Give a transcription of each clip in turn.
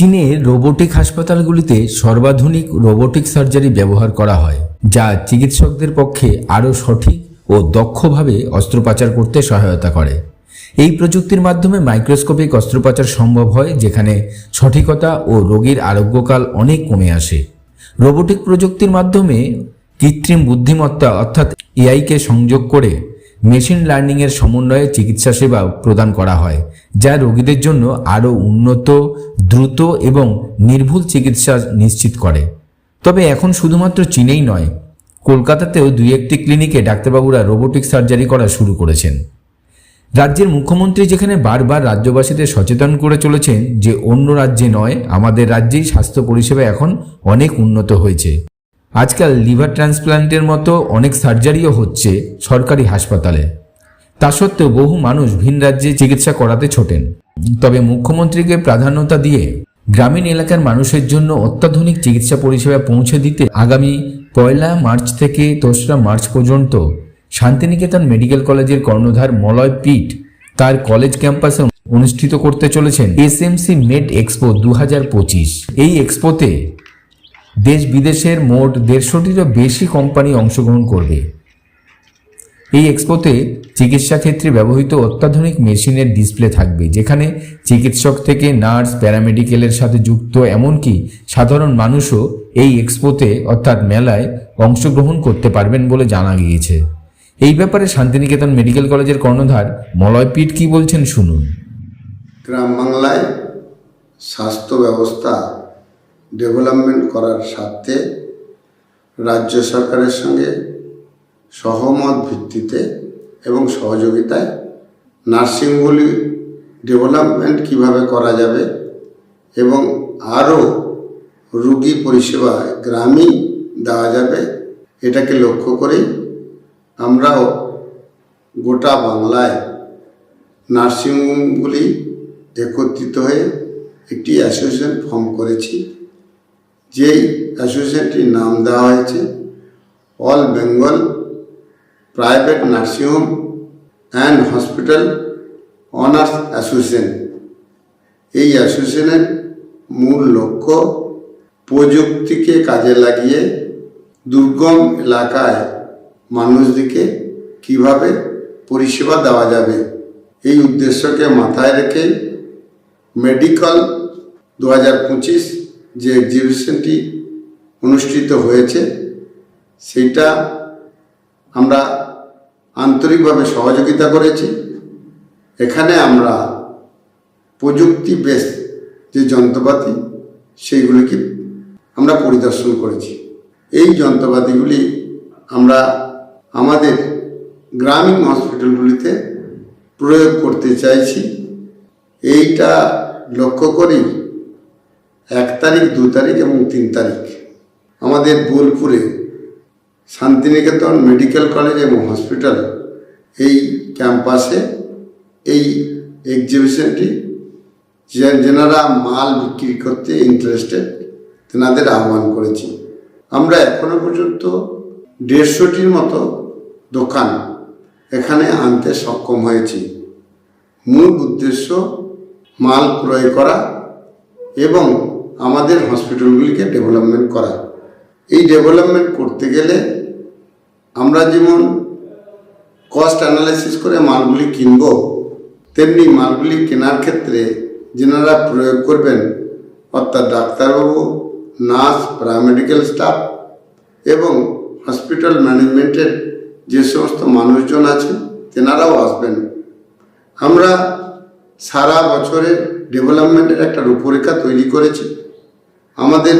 চীনে রোবোটিক হাসপাতালগুলিতে সর্বাধুনিক robotic surgery ব্যবহার করা হয়, যা চিকিৎসকদের পক্ষে আরও সঠিক ও দক্ষভাবে অস্ত্রোপচার করতে সহায়তা করে। এই প্রযুক্তির মাধ্যমে মাইক্রোস্কোপিক অস্ত্রোপচার সম্ভব হয়, যেখানে সঠিকতা ও রোগীর আরোগ্যকাল অনেক কমে আসে। রোবোটিক প্রযুক্তির মাধ্যমে কৃত্রিম বুদ্ধিমত্তা অর্থাৎ এআইকে সংযোগ করে মেশিন লার্নিংয়ের সমন্বয়ে চিকিৎসা সেবা প্রদান করা হয়, যা রোগীদের জন্য আরও উন্নত, দ্রুত এবং নির্ভুল চিকিৎসা নিশ্চিত করে। তবে এখন শুধুমাত্র চীনেই নয়, কলকাতাতেও দুই একটি ক্লিনিকে ডাক্তারবাবুরা রোবোটিক সার্জারি করা শুরু করেছেন। রাজ্যের মুখ্যমন্ত্রী যেখানে বারবার রাজ্যবাসীদের সচেতন করে চলেছেন যে অন্য রাজ্যে নয়, আমাদের রাজ্যেই স্বাস্থ্য পরিষেবা এখন অনেক উন্নত হয়েছে। আজকাল লিভার ট্রান্সপ্ল্যান্টের মতো অনেক সার্জারিও হচ্ছে সরকারি হাসপাতালে। তা সত্ত্বেও বহু মানুষ ভিন রাজ্যে চিকিৎসা করাতে ছোটেন। তবে মুখ্যমন্ত্রীকে প্রাধান্যতা দিয়ে গ্রামীণ এলাকার মানুষের জন্য অত্যাধুনিক চিকিৎসা পরিষেবা পৌঁছে দিতে আগামী পয়লা মার্চ থেকে দোসরা মার্চ পর্যন্ত শান্তিনিকেতন মেডিকেল কলেজের কর্ণধার মলয় পিট তার কলেজ ক্যাম্পাসে অনুষ্ঠিত করতে চলেছেন এসএমসি মেড এক্সপো দু হাজার পঁচিশ। এই এক্সপোতে দেশ বিদেশের মোট দেড়শোটিরও বেশি কোম্পানি অংশগ্রহণ করবে। এই এক্সপোতে চিকিৎসা ক্ষেত্রে ব্যবহৃত অত্যাধুনিক মেশিনের ডিসপ্লে থাকবে, যেখানে চিকিৎসক থেকে নার্স প্যারামেডিকেলের সাথে যুক্ত, এমনকি সাধারণ মানুষও এই এক্সপোতে অর্থাৎ মেলায়, অংশগ্রহণ করতে পারবেন বলে জানা গিয়েছে। এই ব্যাপারে শান্তিনিকেতন মেডিকেল কলেজের কর্ণধার মলয় পিট কি বলছেন শুনুন। গ্রাম বাংলায় স্বাস্থ্য ব্যবস্থা ডেভেলপমেন্ট করার স্বার্থে রাজ্য সরকারের সঙ্গে সহমত ভিত্তিতে এবং সহযোগিতায় নার্সিংগুলি ডেভেলপমেন্ট কীভাবে করা যাবে এবং আরও রুগী পরিষেবা গ্রামীণ দেওয়া যাবে, এটাকে লক্ষ্য করেই আমরাও গোটা বাংলায় নার্সিংহোমগুলি একত্রিত হয়ে একটি অ্যাসোসিয়েশন ফর্ম করেছি। যেই অ্যাসোসিয়েশনটির নাম দেওয়া হয়েছে, all Bengal private nursing home and hospital owners association. এই অ্যাসোসিয়েশনের মূল লক্ষ্য প্রযুক্তিকে কাজে লাগিয়ে দুর্গম এলাকায় মানুষদেরকে কীভাবে পরিষেবা দেওয়া যাবে, এই উদ্দেশ্যকে মাথায় রেখে মেডিকেল দু হাজার পঁচিশ যে এক্সিবিশনটি অনুষ্ঠিত হয়েছে, সেইটা আমরা আন্তরিকভাবে সহযোগিতা করেছি। এখানে আমরা প্রযুক্তি বেস যে যন্ত্রপাতি, সেইগুলিকে আমরা পরিদর্শন করেছি। এই যন্ত্রপাতিগুলি আমরা আমাদের গ্রামীণ হসপিটালগুলিতে প্রয়োগ করতে চাইছি। এইটা লক্ষ্য করেই এক তারিখ, দু তারিখ এবং তিন তারিখ। আমাদের বোলপুরে শান্তিনিকেতন মেডিকেল কলেজ এবং হসপিটাল এই ক্যাম্পাসে এই এক্সিবিশনটি যেনারা মাল বিক্রি করতে ইন্টারেস্টেড তেনাদের আহ্বান করেছি। আমরা এখনও পর্যন্ত দেড়শোটির মতো দোকান এখানে আনতে সক্ষম হয়েছি। মূল উদ্দেশ্য মাল ক্রয় করা এবং আমাদের হসপিটালগুলিকে ডেভেলপমেন্ট করা। এই ডেভেলপমেন্ট করতে গেলে আমরা যেমন কস্ট অ্যানালাইসিস করে মালগুলি কিনব, তেমনি মালগুলি কেনার ক্ষেত্রে যেনারা প্রয়োগ করবেন, অর্থাৎ ডাক্তারবাবু, নার্স প্যারামেডিক্যাল স্টাফ এবং হসপিটাল ম্যানেজমেন্টের যে সমস্ত মানুষজন আছে তেনারাও আসবেন। আমরা সারা বছরের ডেভেলপমেন্টের একটা রূপরেখা তৈরি করেছি। আমাদের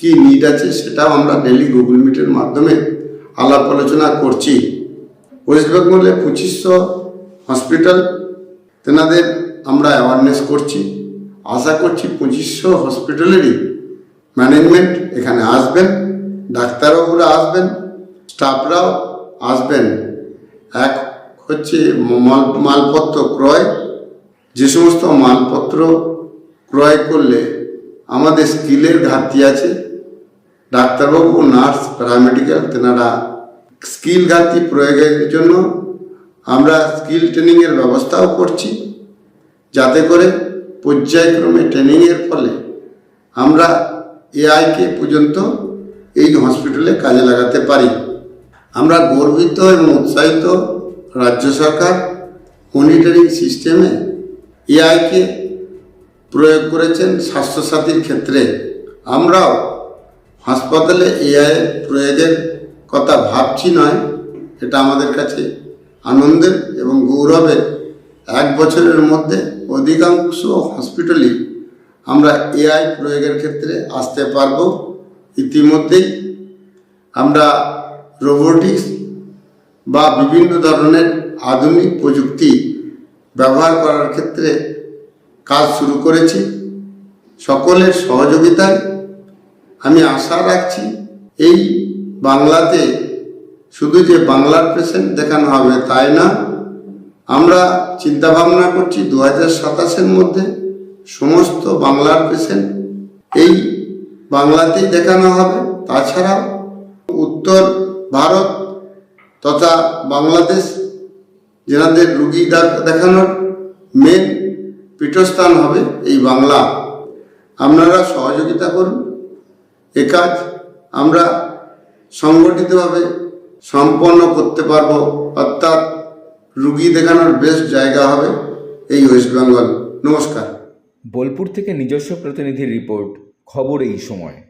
কি নিড আছে সেটাও আমরা ডেলি গুগল মিটের মাধ্যমে আলাপ আলোচনা করছি। ওয়েস্ট বেঙ্গলে পঁচিশশো হসপিটাল তেনাদের আমরা অ্যাওয়ারনেস করছি। আশা করছি পঁচিশশো হসপিটালেরই ম্যানেজমেন্ট এখানে আসবেন, ডাক্তারবাবুরা আসবেন স্টাফরাও আসবেন। এক হচ্ছে মাল, মালপত্র ক্রয়। যে সমস্ত মালপত্র ক্রয় করলে আমাদের স্কিলের ঘাটতি আছে। ডাক্তারবাবু ও নার্স প্যারামেডিক্যাল তেনারা স্কিল ঘাটতি প্রয়োগের জন্য আমরা স্কিল ট্রেনিংয়ের ব্যবস্থাও করছি। যাতে করে পর্যায়ক্রমে ট্রেনিংয়ের ফলে আমরা এআইকে পর্যন্ত এই হসপিটালে কাজে লাগাতে পারি। আমরা গর্বিত এবং উৎসাহিত রাজ্য সরকার মনিটরিং সিস্টেমে এআইকে প্রয়োগ করেছেন স্বাস্থ্যসাথীর ক্ষেত্রে। আমরাও হাসপাতালে এআই প্রয়োগের কথা ভাবছি নয়, এটা আমাদের কাছে আনন্দের এবং গৌরবের এক বছরের মধ্যে অধিকাংশ হসপিটালই আমরা এআই প্রয়োগের ক্ষেত্রে আসতে পারব। ইতিমধ্যেই আমরা রোবোটিক্স বা বিভিন্ন ধরনের আধুনিক প্রযুক্তি ব্যবহার করার ক্ষেত্রে কাজ শুরু করেছি। সকলের সহযোগিতায় আমি আশা রাখছি এই বাংলাতে শুধু যে বাংলার পেশেন্ট দেখানো হবে তাই না, আমরা চিন্তা ভাবনা করছি দু হাজার সাতাশের মধ্যে সমস্ত বাংলার পেশেন্ট এই বাংলাতেই দেখানো হবে। তাছাড়াও উত্তর ভারত তথা বাংলাদেশ, যেনাদের রুগী দেখানোর মেন পীঠস্থান হবে এই বাংলা। আপনারা সহযোগিতা করুন। এ কাজ আমরা সংগঠিতভাবে সম্পন্ন করতে পারব। অর্থাৎ রুগী দেখানোর বেশ জায়গা হবে এই ওয়েস্ট বেঙ্গল নমস্কার। বোলপুর থেকে নিজস্ব প্রতিনিধির রিপোর্ট খবর এই সময়।